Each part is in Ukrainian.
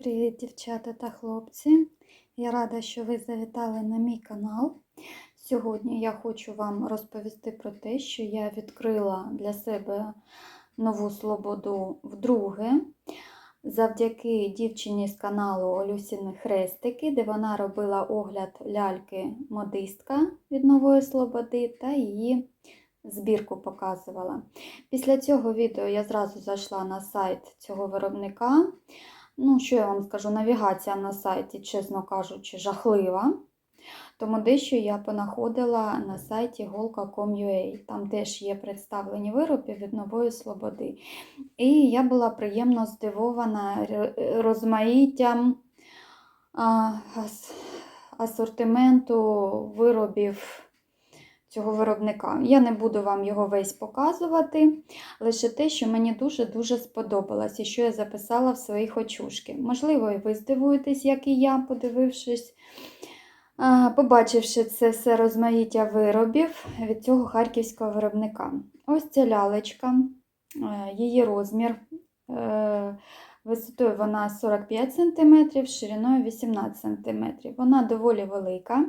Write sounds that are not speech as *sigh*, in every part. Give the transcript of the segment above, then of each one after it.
Привіт, дівчата та хлопці! Я рада, що ви завітали на мій канал. Сьогодні я хочу вам розповісти про те, що я відкрила для себе нову слободу вдруге. Завдяки дівчині з каналу Олюсіни Хрестики, де вона робила огляд ляльки-модистка від нової слободи та її збірку показувала. Після цього відео я зразу зайшла на сайт цього виробника. Ну, що я вам скажу, навігація на сайті, чесно кажучи, жахлива. Тому дещо я понаходила на сайті golka.com.ua. Там теж є представлені вироби від нової слободи. І я була приємно здивована розмаїттям асортименту виробів цього виробника. Я не буду вам його весь показувати, лише те, що мені дуже-дуже сподобалось і що я записала в свої хочушки. Можливо, і ви здивуєтесь, як і я, подивившись, побачивши це все розмаїття виробів від цього харківського виробника. Ось ця лялечка, е, її розмір. е, Висотою вона 45 см, шириною 18 см. Вона доволі велика.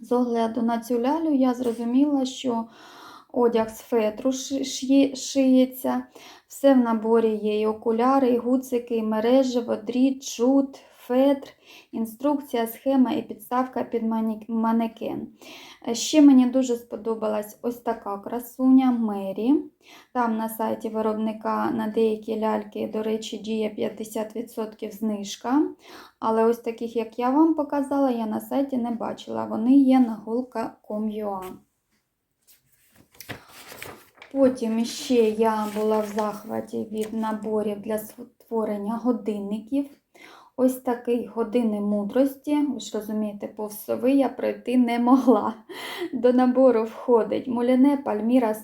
З огляду на цю лялю я зрозуміла, що одяг з фетру шиється. Все в наборі є і окуляри, і гуцики, і мережево, дріт, жут, фетр, інструкція, схема і підставка під манекен. Е, Ще мені дуже сподобалась ось така красуня Мері. Там на сайті виробника на деякі ляльки, до речі, діє 50% знижка. Але ось таких, як я вам показала, я на сайті не бачила. Вони є на голка.com.ua. Потім ще я була в захваті від наборів для створення годинників. Ось такий години мудрості. Ви ж розумієте, повз сови я пройти не могла. *laughs* До набору входить муляне пальміра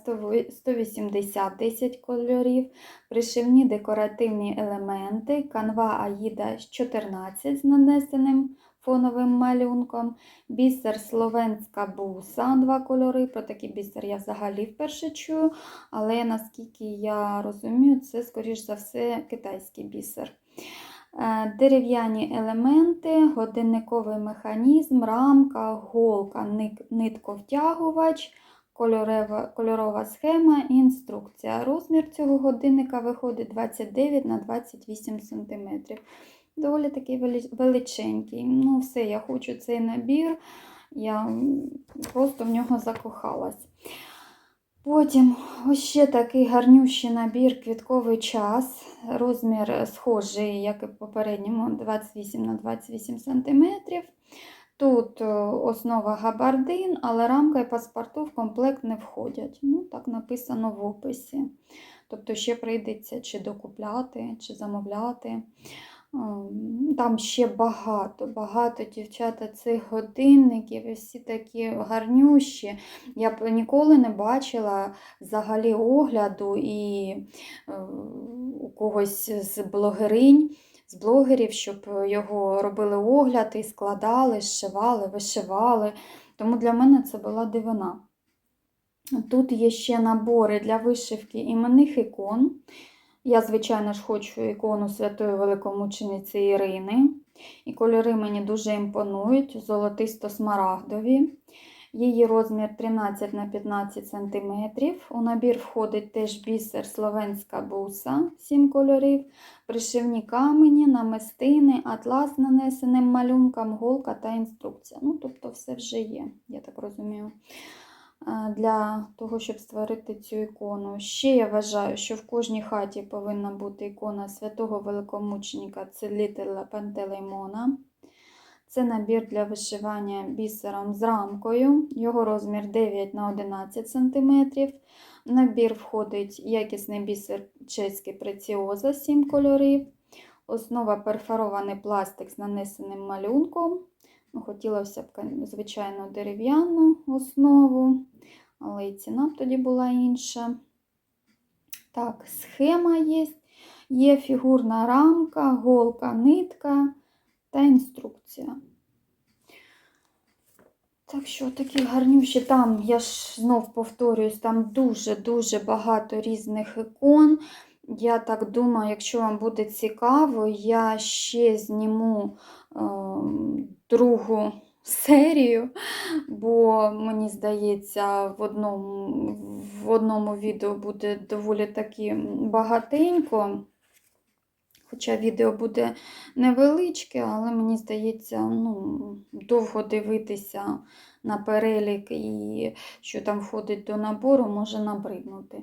180 10 кольорів, пришивні декоративні елементи, канва Аїда 14 з нанесеним фоновим малюнком, бісер Словенська буса, два кольори. Про такий бісер я взагалі вперше чую, але наскільки я розумію, це, скоріш за все, китайський бісер. Е, Дерев'яні елементи, годинниковий механізм, рамка, голка, нитковтягувач, кольорова, кольорова схема інструкція. Розмір цього годинника виходить 29 на 28 см. Доволі такий величенький. Ну, все, я хочу цей набір. Я просто в нього закохалась. Потім ще такий гарнющий набір квітковий час. Розмір схожий, як і в попередньому, 28 на 28 см. Тут е, основа габардин, але рамка і паспорту в комплект не входять. Ну, так написано в описі. Тобто ще прийдеться чи докупляти, чи замовляти. Там ще багато, багато дівчата цих годинників, всі такі гарнющі. Я б ніколи не бачила взагалі огляду і е, у когось з блогеринь, з блогерів, щоб його робили огляд і складали, зшивали, вишивали. Тому для мене це була дивина. Тут є ще набори для вишивки іменних ікон. Я, звичайно ж, хочу ікону святої великомучениці Ірини. І кольори мені дуже імпонують, золотисто-смарагдові. Її розмір 13 на 15 см. У набір входить теж бісер словенська буса, 7 кольорів, пришивні камені, намистини, атлас з нанесеним малюнком, голка та інструкція. Ну, тобто все вже є, я так розумію для того, щоб створити цю ікону. Ще я вважаю, що в кожній хаті повинна бути ікона святого великомученика Целителя Пантелеймона. Це набір для вишивання бісером з рамкою. Його розмір 9 на 11 см. Набір входить якісний бісер чеський преціоза 7 кольорів. Основа перфорований пластик з нанесеним малюнком. Ну, Хотілося б, звичайно, дерев'яну основу, але і ціна б тоді була інша. Так, схема є. Є фігурна рамка, голка, нитка та інструкція. Так що такі гарнющі там, я ж знов повторююсь, там дуже-дуже багато різних ікон. Я так думаю, якщо вам буде цікаво, я ще зніму другу серію, бо мені здається, в одному, в одному відео буде доволі таки багатенько. Хоча відео буде невеличке, але мені здається, ну, довго дивитися на перелік і що там входить до набору, може набриднути.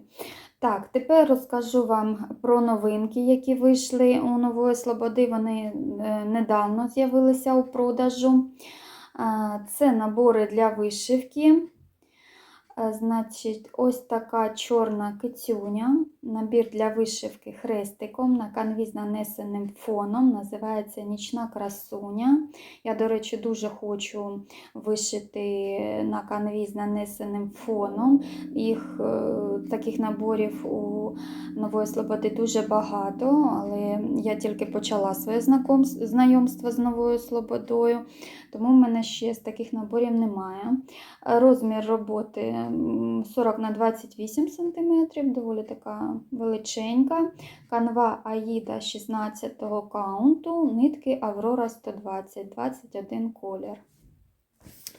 Так, тепер розкажу вам про новинки, які вийшли у Нової Слободи. Вони е, недавно з'явилися у продажу. Це набори для вишивки. Е, Значить, ось така чорна кицюня, набір для вишивки хрестиком на канві з нанесеним фоном, називається Нічна красуня. Я, до речі, дуже хочу вишити на канві з нанесеним фоном. Їх е, таких наборів у Нової Слободи дуже багато, але я тільки почала своє знайомство з Новою Слободою, тому в мене ще з таких наборів немає. Розмір роботи 40 на 28 см, доволі така величенька. Канва Аїда 16 каунту, нитки Аврора 120, 21 колір.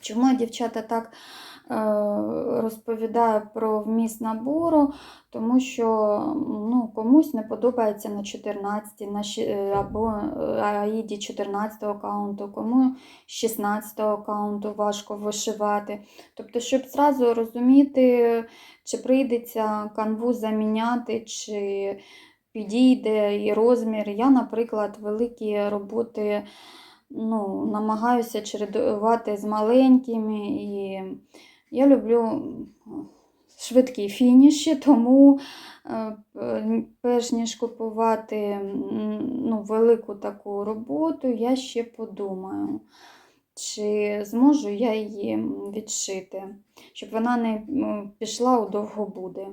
Чому я, дівчата так е, розповідаю про вміст набору? Тому що ну, комусь не подобається на 14 на, е, або е, Аїді 14 аккаунту, кому 16 аккаунту важко вишивати. Тобто, щоб зразу розуміти, чи прийдеться канву заміняти, чи підійде і розмір. Я, наприклад, великі роботи ну, намагаюся чередувати з маленькими. І я люблю швидкі фініші, тому е, перш ніж купувати ну, велику таку роботу, я ще подумаю, чи зможу я її відшити, щоб вона не пішла у довгобуди.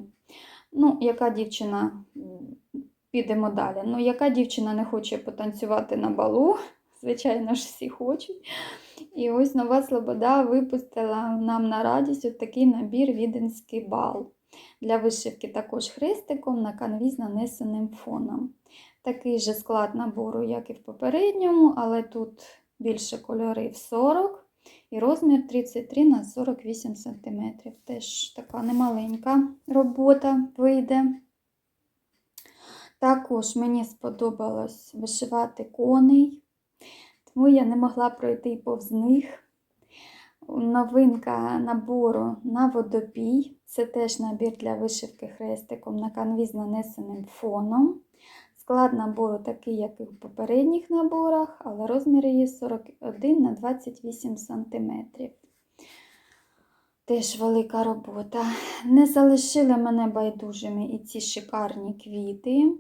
Ну, яка дівчина, підемо далі. Ну, яка дівчина не хоче потанцювати на балу? Звичайно ж, всі хочуть. І ось нова Слобода випустила нам на радість от такий набір Віденський бал. Для вишивки також хрестиком на канві з нанесеним фоном. Такий же склад набору, як і в попередньому, але тут більше кольорів 40 і розмір 33 на 48 см. Теж така немаленька робота вийде. Також мені сподобалось вишивати коней, тому я не могла пройти повз них. Новинка набору на водопій. Це теж набір для вишивки хрестиком на канві з нанесеним фоном. Склад набору такий, як і в попередніх наборах, але розмір її 41 на 28 см. Теж велика робота. Не залишили мене байдужими і ці шикарні квіти.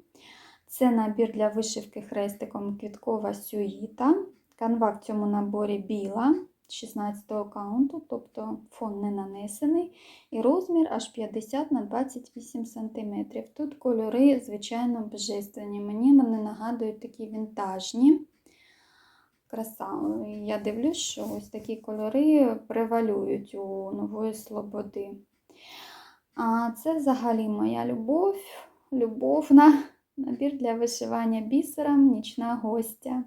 Це набір для вишивки хрестиком квіткова сюїта. Канва в цьому наборі біла 16 каунту, тобто фон не нанесений. І розмір аж 50 на 28 см. Тут кольори, звичайно, божественні. Мені вони нагадують такі вінтажні. Краса. Я дивлюсь, що ось такі кольори превалюють у нової слободи. А це взагалі моя любов, любовна набір для вишивання бісером нічна гостя.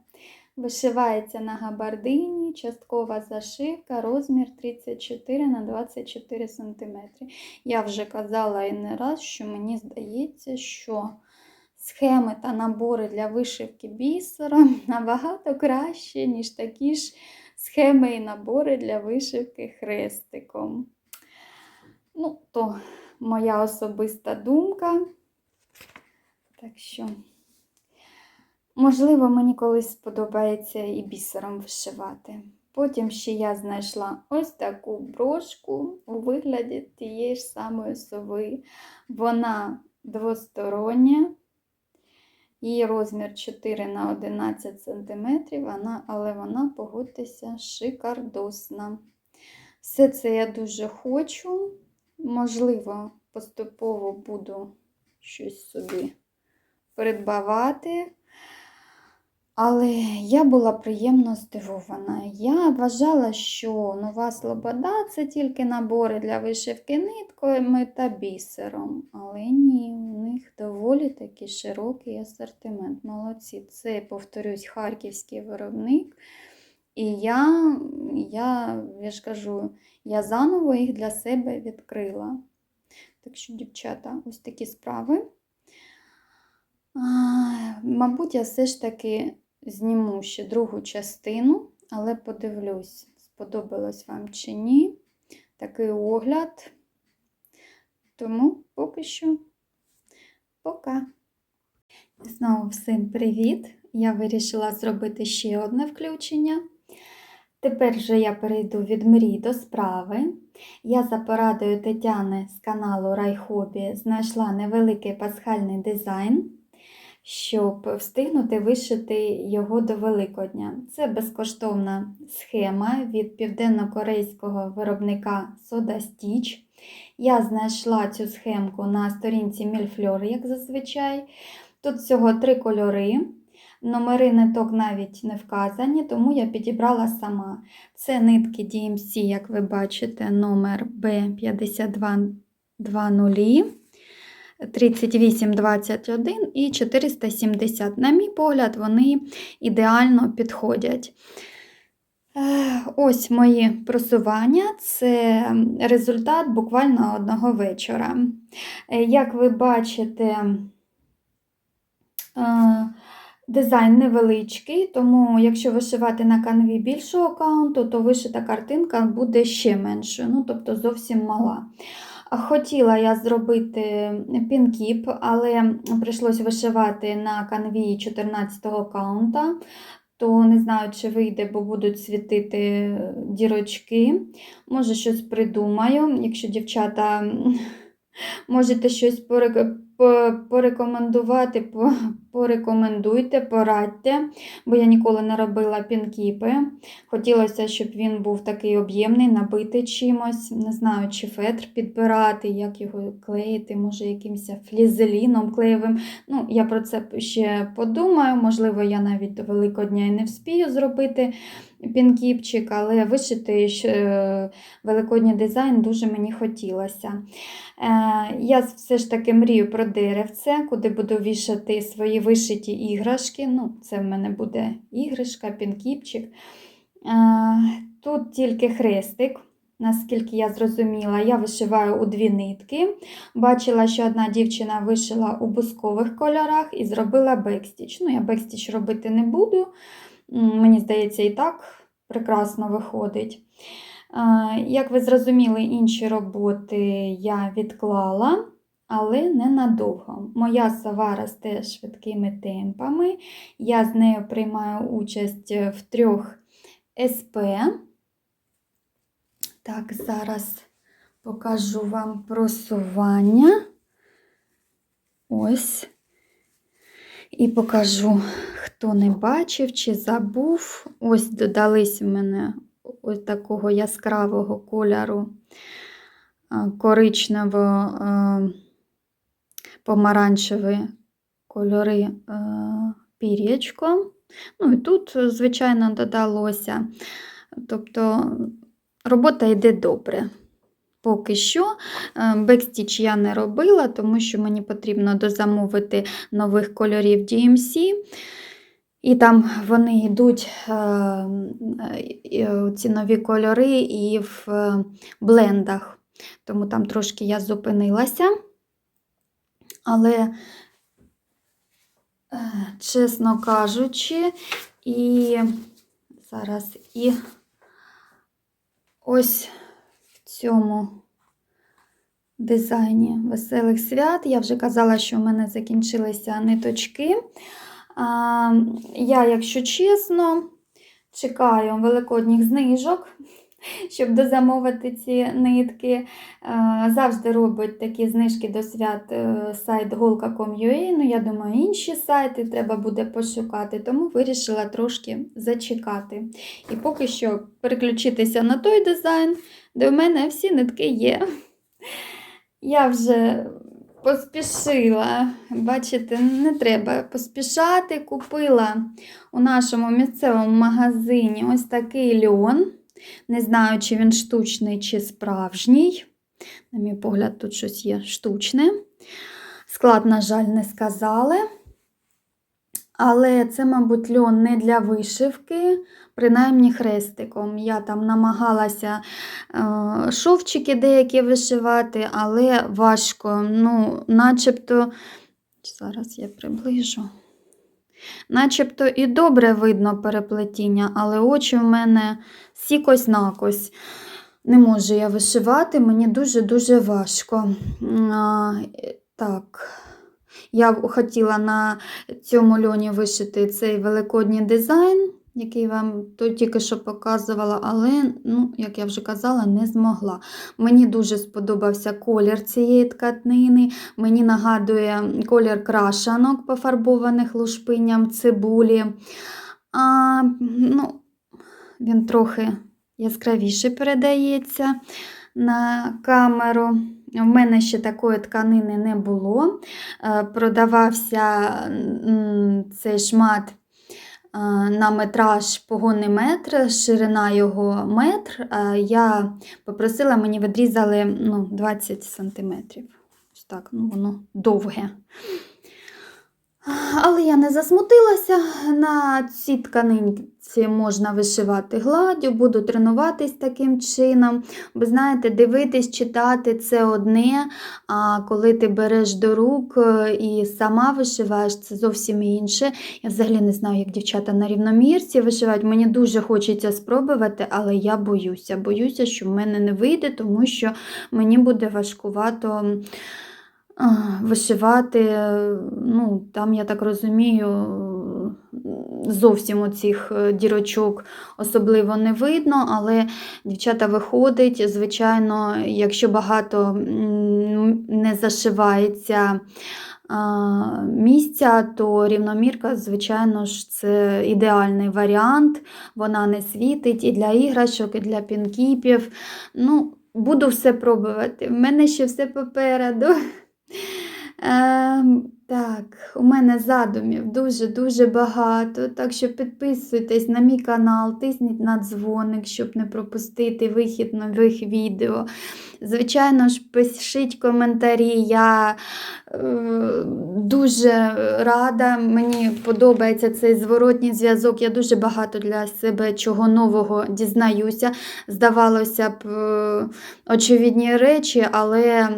Вишивається на габардині, часткова зашивка, розмір 34 на 24 см. Я вже казала і не раз, що мені здається, що схеми та набори для вишивки бісером *laughs* набагато краще, ніж такі ж схеми і набори для вишивки хрестиком. Ну, то моя особиста думка. Так що. Можливо, мені колись сподобається і бісером вишивати. Потім ще я знайшла ось таку брошку у вигляді тієї ж самої сови. Вона двостороння, її розмір 4 на 11 см, але вона, погодьтеся, шикардосна. Все це я дуже хочу. Можливо, поступово буду щось собі придбавати. Але я була приємно здивована. Я вважала, що нова Слобода це тільки набори для вишивки нитками та бісером. Але ні, у них доволі таки широкий асортимент. Молодці. Це, повторюсь, харківський виробник. І я, я, я ж кажу, я заново їх для себе відкрила. Так що, дівчата, ось такі справи. А, Мабуть, я все ж таки зніму ще другу частину, але подивлюсь, сподобалось вам чи ні. Такий огляд. Тому поки що пока. Знову всім привіт! Я вирішила зробити ще одне включення. Тепер вже я перейду від мрій до справи. Я за порадою Тетяни з каналу Райхобі знайшла невеликий пасхальний дизайн, щоб встигнути вишити його до Великодня. Це безкоштовна схема від південно-корейського виробника Soda Stitch. Я знайшла цю схемку на сторінці Мільфльор, як зазвичай. Тут всього три кольори. Номери ниток навіть не вказані, тому я підібрала сама. Це нитки DMC, як ви бачите, номер B5220, 3821 і 470. На мій погляд, вони ідеально підходять. Е, Ось мої просування, це результат буквально одного вечора. Е, Як ви бачите, е, Дизайн невеличкий, тому якщо вишивати на канві більшого аккаунту, то вишита картинка буде ще меншою, ну тобто зовсім мала. Хотіла я зробити пінкіп, але прийшлось вишивати на канві 14-го каунта, то не знаю, чи вийде, бо будуть світити дірочки. Може, щось придумаю. Якщо дівчата *laughs* можете щось порекомендувати, по- порекомендуйте, порадьте, бо я ніколи не робила пінкіпи. Хотілося, щоб він був такий об'ємний, набитий чимось. Не знаю, чи фетр підбирати, як його клеїти, може, якимось флізеліном клеєвим. Ну, я про це ще подумаю. Можливо, я навіть до Великодня і не вспію зробити пінкіпчик, але вишити е, великодній дизайн дуже мені хотілося. Е, Я все ж таки мрію про деревце, куди буду вішати свої вишиті іграшки. Ну, Це в мене буде іграшка, пінкіпчик. Тут тільки хрестик. Наскільки я зрозуміла, я вишиваю у дві нитки. Бачила, що одна дівчина вишила у бускових кольорах і зробила бекстіч. Ну, я бекстіч робити не буду. Мені здається, і так прекрасно виходить. Як ви зрозуміли, інші роботи я відклала, але ненадовго. Моя сова росте швидкими темпами. Я з нею приймаю участь в трьох СП. Так, зараз покажу вам просування. Ось. І покажу, хто не бачив чи забув. Ось додались в мене ось такого яскравого кольору коричнево помаранчеві кольори пір'ячко. Ну і тут, звичайно, додалося. Тобто робота йде добре. Поки що бекстіч я не робила, тому що мені потрібно дозамовити нових кольорів DMC. І там вони йдуть, ці нові кольори, і в блендах. Тому там трошки я зупинилася. Але, чесно кажучи, і зараз і ось в цьому дизайні веселих свят. Я вже казала, що в мене закінчилися ниточки. Я, якщо чесно, чекаю великодніх знижок, щоб дозамовити ці нитки. Завжди робить такі знижки до свят е, сайт golka.com.ua, ну я думаю, інші сайти треба буде пошукати, тому вирішила трошки зачекати. І поки що переключитися на той дизайн, де в мене всі нитки є. Я вже поспішила. Бачите, не треба поспішати. Купила у нашому місцевому магазині ось такий льон. Не знаю, чи він штучний, чи справжній. На мій погляд, тут щось є штучне. Склад, на жаль, не сказали. Але це, мабуть, льон не для вишивки, принаймні хрестиком. Я там намагалася е, шовчики деякі вишивати, але важко. Ну, начебто, зараз я приближу. Начебто і добре видно переплетіння, але очі в мене сікось накось. Не можу я вишивати, мені дуже-дуже важко. А, так. Я хотіла на цьому льоні вишити цей великодній дизайн, який вам то тільки що показувала, але, ну, як я вже казала, не змогла. Мені дуже сподобався колір цієї тканини. Мені нагадує колір крашанок, пофарбованих лушпинням цибулі. А, ну, він трохи яскравіше передається на камеру. У мене ще такої тканини не було. Е, Продавався цей шмат на метраж погонний метр, ширина його метр. Е, Я попросила, мені відрізали ну, 20 сантиметрів. Ось так, ну, воно довге. Але я не засмутилася. На цій тканинці можна вишивати гладдю, буду тренуватись таким чином. Ви знаєте, дивитись, читати це одне, а коли ти береш до рук е, і сама вишиваєш, це зовсім інше. Я взагалі не знаю, як дівчата на рівномірці вишивають. Мені дуже хочеться спробувати, але я боюся. Боюся, що в мене не вийде, тому що мені буде важкувато. Вишивати, ну, там, я так розумію, зовсім оцих е, дірочок особливо не видно, але дівчата виходить, звичайно, якщо багато не зашивається місця, то рівномірка, звичайно ж, це ідеальний варіант. Вона не світить і для іграшок, і для пінкіпів. Ну, буду все пробувати. В мене ще все попереду. Ем, так, у мене задумів дуже-дуже багато. Так що підписуйтесь на мій канал, тисніть на дзвоник, щоб не пропустити вихід нових відео. Звичайно ж, пишіть коментарі. Я е, дуже рада, мені подобається цей зворотній зв'язок. Я дуже багато для себе чого нового дізнаюся. Здавалося б, е, очевидні речі, але.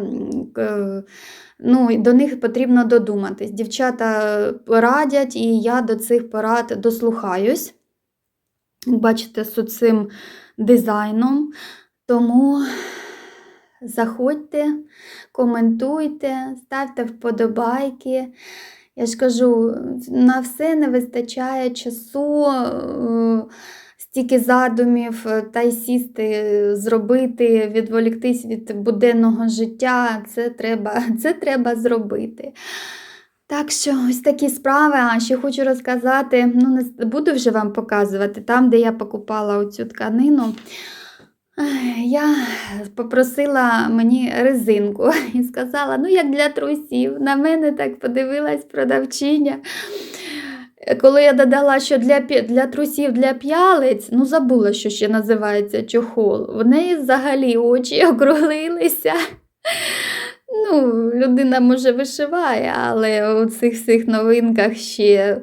Е, Ну, до них потрібно додуматись. Дівчата радять, і я до цих порад дослухаюсь. Бачите, з цим дизайном. Тому заходьте, коментуйте, ставте вподобайки. Я ж кажу, на все не вистачає часу. Е, Стільки задумів, е, та й сісти, зробити, відволіктись від буденного життя, це треба, *laughs* це треба зробити. Так що ось такі справи. А ще хочу розказати, ну не буду вже вам показувати, там, де я покупала оцю тканину. Я попросила мені резинку *laughs* і сказала, ну, як для трусів. На мене так подивилась продавчиня. Коли я додала, що для для трусів для п'ялиць, ну забула, що ще називається чохол, в неї взагалі очі *laughs* округлилися. Ну, Людина, може, вишиває, але у цих всіх новинках ще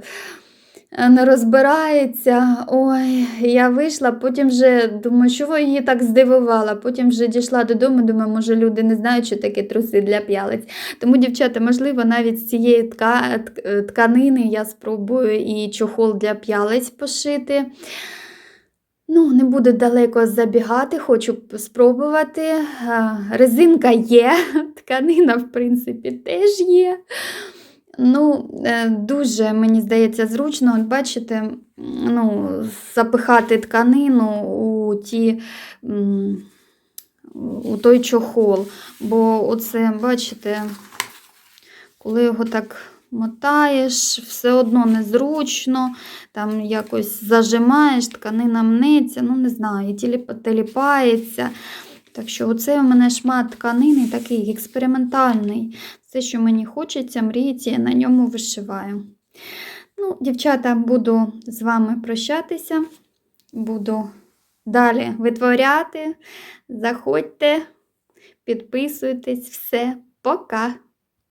не розбирається. Ой, я вийшла, потім вже думаю, що її так здивувала. Потім вже дійшла додому, думаю, може люди не знають, що таке труси для п'ялиць. Тому, дівчата, можливо, навіть з цієї тка... тканини я спробую і чохол для п'ялиць пошити. Ну, не буду далеко забігати, хочу спробувати. Резинка є, *laughs* тканина, в принципі, теж є. Ну, Дуже, мені здається, зручно, От бачите, ну, запихати тканину у ті, у той чохол. Бо оце, бачите, коли його так мотаєш, все одно незручно, там якось зажимаєш, тканина мнеться, ну не знаю, тіліпається. Так що, оце у мене шмат тканини такий експериментальний. Все, що мені хочеться, мріється, я на ньому вишиваю. Ну, дівчата, буду з вами прощатися. Буду далі витворяти. Заходьте, підписуйтесь, все, пока!